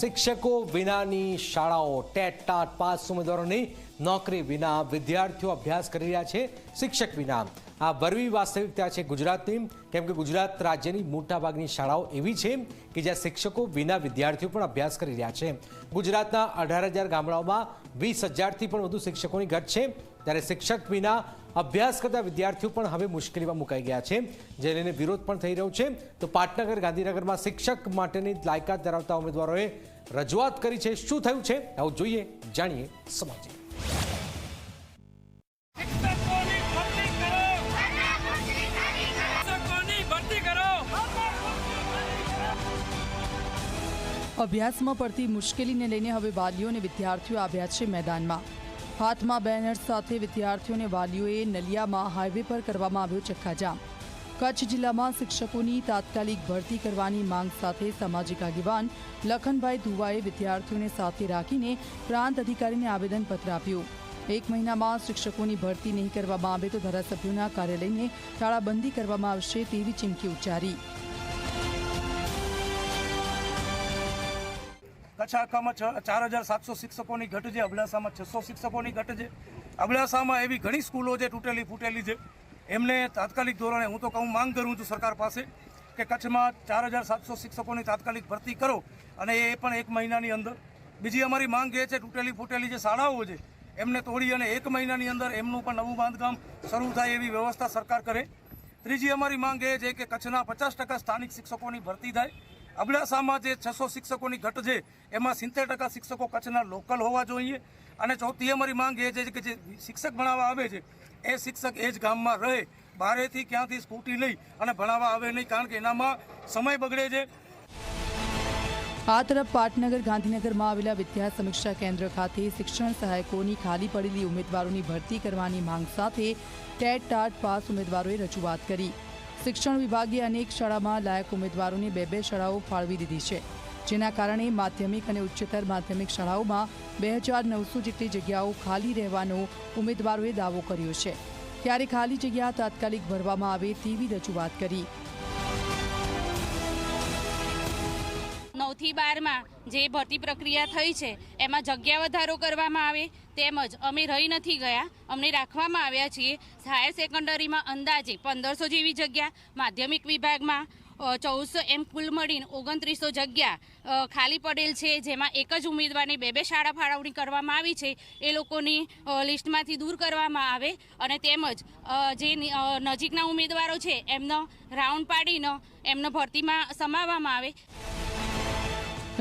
શિક્ષકો વિનાની શાળાઓ, ટેટ ટાટ પાસ ઉમેદવારોની નોકરી વિના વિદ્યાર્થીઓ અભ્યાસ કરી રહ્યા છે, શિક્ષક વિના. આ વરવી વાસ્તવિકતા છે ગુજરાતની. કેમ કે ગુજરાત રાજ્યની મોટાભાગની શાળાઓ એવી છે કે જ્યાં શિક્ષકો વિના વિદ્યાર્થીઓ પણ અભ્યાસ કરી રહ્યા છે. ગુજરાતના અઢાર હજાર ગામડાઓમાં વીસ હજારથી પણ વધુ શિક્ષકોની ઘટ છે. ત્યારે શિક્ષક વિના અભ્યાસ કરતા વિદ્યાર્થીઓ પણ હવે મુશ્કેલીમાં મુકાઈ ગયા છે. જે લઈને વિરોધ પણ થઈ રહ્યો છે. તો પાટનગર ગાંધીનગરમાં શિક્ષક માટેની લાયકાત ધરાવતા ઉમેદવારોએ રજૂઆત કરી છે. શું થયું છે? આવું જોઈએ. જાણીએ કરો. અભ્યાસમાં પડતી મુશ્કેલીને લઈને હવે વાલીઓ અને વિદ્યાર્થીઓ આવ્યા છે મેદાનમાં. હાથમાં બેનર સાથે વિદ્યાર્થીઓને વાલીઓએ નલિયામાં હાઈવે પર કરવામાં આવ્યો ચક્કાજામ. કચ્છ જિલ્લામાં શિક્ષકોની તાત્કાલિક ભરતી કરવાની માંગ સાથે સામાજિક આગેવાન લખનભાઈ ધુવાએ વિદ્યાર્થીઓને સાથે રાખીને પ્રાંત અધિકારીને આવેદનપત્ર આપ્યું. એક મહિનામાં શિક્ષકોની ભરતી નહીં કરવામાં આવે તો ધારાસભ્યોના કાર્યાલયને તાળાબંધી કરવામાં આવશે તેવી ચીમકી ઉચ્ચારી. આખામાં ચાર હજાર સાતસો શિક્ષકોની ઘટ છે, અબડાસામાં છસો શિક્ષકોની ઘટ છે. અબડાસામાં એવી ઘણી સ્કૂલો છે, તૂટેલી ફૂટેલી છે. એમને તાત્કાલિક ધોરણે હું તો કહું, માંગ કરું છું સરકાર પાસે કે કચ્છમાં ચાર હજાર સાતસો શિક્ષકોની તાત્કાલિક ભરતી કરો અને એ પણ એક મહિનાની અંદર. બીજી અમારી માંગ એ છે, તૂટેલી ફૂટેલી જે શાળાઓ છે, એમને તોડી અને એક મહિનાની અંદર એમનું પણ નવું બાંધકામ શરૂ થાય એવી વ્યવસ્થા સરકાર કરે. ત્રીજી અમારી માંગ એ છે કે કચ્છના પચાસ સ્થાનિક શિક્ષકોની ભરતી થાય. અબડાસામાં જે છસો શિક્ષકોની ઘટ છે, એમાં સિત્તેર ટકા શિક્ષકો કચ્છના લોકલ હોવા જોઈએ. અને ચોથી અમારી માંગ એ છે કે જે શિક્ષક ભણાવવા આવે છે, એ શિક્ષક એ જ ગામમાં રહે. બારેથી ક્યાંથી સ્કૂટી લઈ અને ભણાવવા આવે નહીં, કારણ કે એનામાં સમય બગડે છે. આ તરફ પાટનગર ગાંધીનગરમાં આવેલા વિદ્યા સમીક્ષા કેન્દ્ર ખાતે શિક્ષણ સહાયકોની ખાલી પડેલી ઉમેદવારોની ભરતી કરવાની માંગ સાથે ટેટ ટાટ પાસ ઉમેદવારોએ રજૂઆત કરી. શિક્ષણ વિભાગે અનેક શાળામાં લાયક ઉમેદવારોને બે બે શાળાઓ ફાળવી દીધી છે, જેના કારણે માધ્યમિક અને ઉચ્ચતર માધ્યમિક શાળાઓમાં બે હજાર નવસો જેટલી જગ્યાઓ ખાલી રહેવાનો ઉમેદવારોએ દાવો કર્યો છે. ત્યારે ખાલી જગ્યા તાત્કાલિક ભરવામાં આવે તેવી રજૂઆત કરી નવથી બારમાં જે ભરતી પ્રક્રિયા થઈ છે, એમાં જગ્યા વધારો કરવામાં આવે, તેમજ અમે રહી નથી ગયા, અમને રાખવામાં આવ્યા છીએ. હાયર સેકન્ડરીમાં અંદાજે પંદરસો જેવી જગ્યા, માધ્યમિક વિભાગમાં ચૌદસો એમ કુલ મળીને ઓગણત્રીસો જગ્યા ખાલી પડેલ છે, જેમાં એક જ ઉમેદવારની બે બે શાળા ફાળવણી કરવામાં આવી છે. એ લોકોની લિસ્ટમાંથી દૂર કરવામાં આવે અને તેમજ જે નજીકના ઉમેદવારો છે, એમનો રાઉન્ડ પાડીને એમનો ભરતીમાં સમાવવામાં આવે.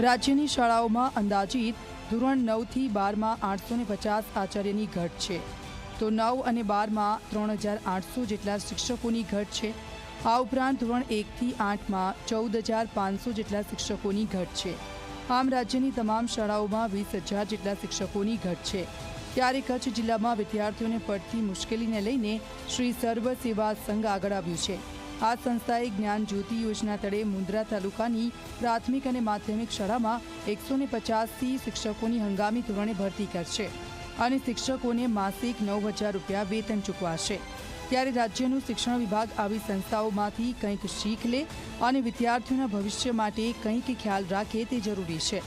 રાજ્યની શાળાઓમાં અંદાજિત ધોરણ નવથી બારમાં આઠસો ને પચાસ આચાર્યની ઘટ છે. તો નવ અને બારમાં ત્રણ હજાર આઠસો જેટલા શિક્ષકોની ઘટ છે. આ ઉપરાંત ધોરણ એકથી આઠમાં ચૌદ હજાર પાંચસો જેટલા શિક્ષકોની ઘટ છે. આમ રાજ્યની તમામ શાળાઓમાં વીસ હજાર જેટલા શિક્ષકોની ઘટ છે. ત્યારે કચ્છ જિલ્લામાં વિદ્યાર્થીઓને પડતી મુશ્કેલીને લઈને શ્રી સર્વ સેવા સંઘ આગળ આવ્યું છે. આ સંસ્થાએ જ્ઞાન જ્યોતિ યોજના તળે મુન્દ્રા તાલુકાની પ્રાથમિક અને માધ્યમિક શાળામાં એકસો ને પચાસથી શિક્ષકોની હંગામી ધોરણે ભરતી કરશે અને શિક્ષકોને માસિક નવ હજાર રૂપિયા વેતન ચૂકવાશે. ત્યારે રાજ્યનું શિક્ષણ વિભાગ આવી સંસ્થાઓમાંથી કંઈક શીખ લે અને વિદ્યાર્થીઓના ભવિષ્ય માટે કંઈક ખ્યાલ રાખે તે જરૂરી છે.